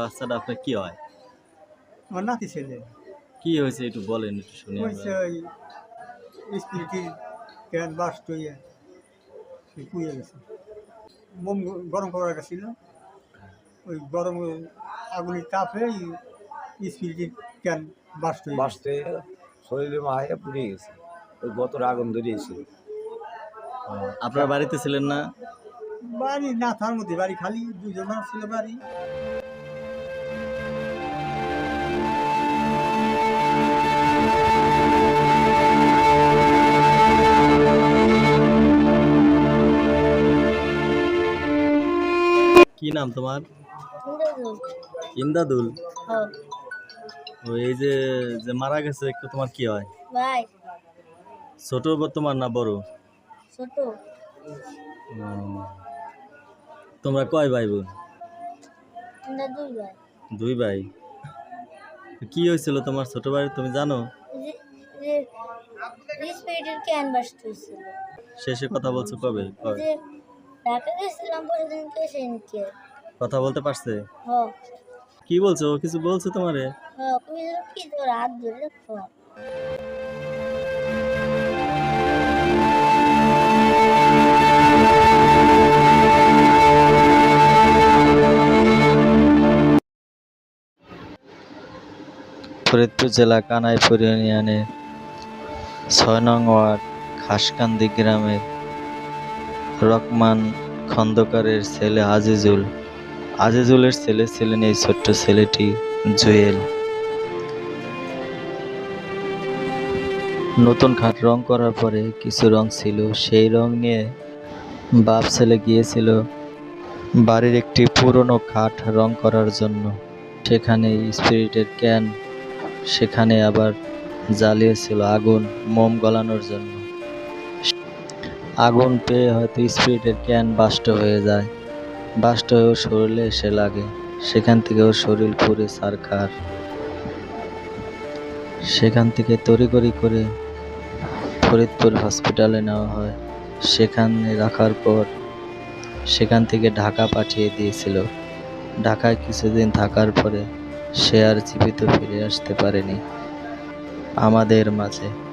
বাচ্চাটা আপনার কি হয়? আমার নাতি ছেলে। কি হয়েছে একটু বলেন একটু শুনি হয়েছে ওই স্পিরিটের ক্যান বাস্ট সে পুড়ে গেছে। মোম গরম করার ছিল। ওই গরম আগুনের তাপে স্পিরিটের ক্যান বাস্ট হয়ে গেছে। শরীরে মায়ে পুড়ে গেছে। ওই গতর আগুন ধরিয়েছিল আপনার বাড়িতে ছিলেন না? বাড়ি না তার মধ্যে বাড়ি খালি দুজন মানুষ ছিল বাড়ি। কি নাম তোমার? ইন্দাদুল ও এই যে যে মারা গেছে একটু তোমার কি হয়? ভাই। ছোট তোমার না বড়? ছোট। তোমরা কয় ভাই বোন দুই ভাই। দুই ভাই। কি হয়েছিল তোমার ছোট ভাই তুমি জানো? শেষে কথা বলছো কবে? কবে? ঢাকা গেছিলাম কথা বলতে পারছে? কি বলছো? ও কিছু বলছো তোমারে? হ তুমি কি তোর হাত ধরে রাখো ফরিদপুর জেলা কানাইপুর ইউনিয়নে ছয় নং ওয়ার্ড খাসকান্দি গ্রামের রকমান খন্দকারের ছেলে আজিজুল। আজিজুলের ছেলে ছিলেন এই ছোট্ট ছেলেটি জুয়েল। নতুন খাট রং করার পরে কিছু রং ছিল, সেই রং নিয়ে বাপ ছেলে গিয়েছিল বাড়ির একটি পুরনো খাট রং করার জন্য। সেখানে স্পিরিটের ক্যান, সেখানে আবার জ্বালিয়েছিল আগুন মোম গলানোর জন্য। আগুন পেয়ে হয়তো স্পিরিটের ক্যান বাষ্ট হয়ে যায়। বাষ্ট হয়ে ওর শরীরে এসে লাগে। সেখান থেকে ওর শরীর পুড়ে সারখার। সেখান থেকে তড়িঘড়ি করে ফরিদপুর হসপিটালে নেওয়া হয়। সেখানে রাখার পর সেখান থেকে ঢাকা পাঠিয়ে দিয়েছিল। ঢাকায় কিছুদিন থাকার পরে সে আর জীবিত ফিরে আসতে পারেনি। আমাদের মাঝে